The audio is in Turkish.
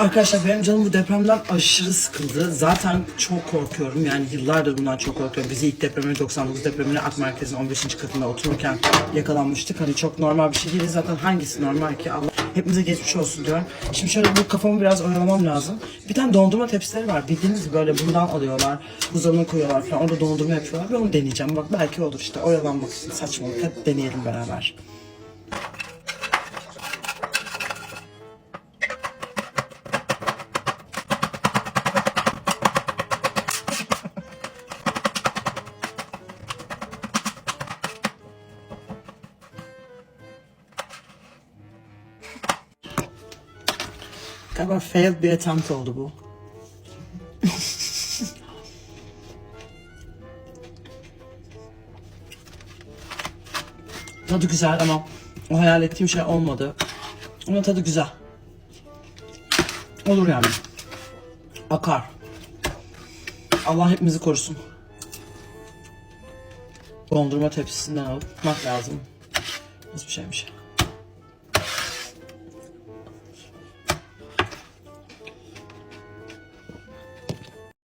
Arkadaşlar benim canım bu depremden aşırı sıkıldı. Zaten çok korkuyorum. Yani yıllardır bundan çok korkuyorum. Bizi ilk depremini 99 depremini Ak Merkez'in 15. katında otururken yakalanmıştık. Hani çok normal bir şey değil. Zaten hangisi normal ki? Allah hepimize geçmiş olsun diyorum. Şimdi şöyle bu kafamı biraz oyalamam lazım. Bir tane dondurma tepsileri var. Bildiğiniz böyle bundan alıyorlar. Buzdolabına koyuyorlar falan. Orada dondurma yapıyorlar. Ben onu deneyeceğim. Bak belki olur işte. Oyalanmak için saçmalık. Hep deneyelim beraber. Galiba failed bir attempt oldu bu. tadı güzel ama o hayal ettiğim şey olmadı. Ama tadı güzel. Olur yani. Akar. Allah hepimizi korusun. Dondurma tepsisinden alıp lazım. Nasıl bir şeymiş.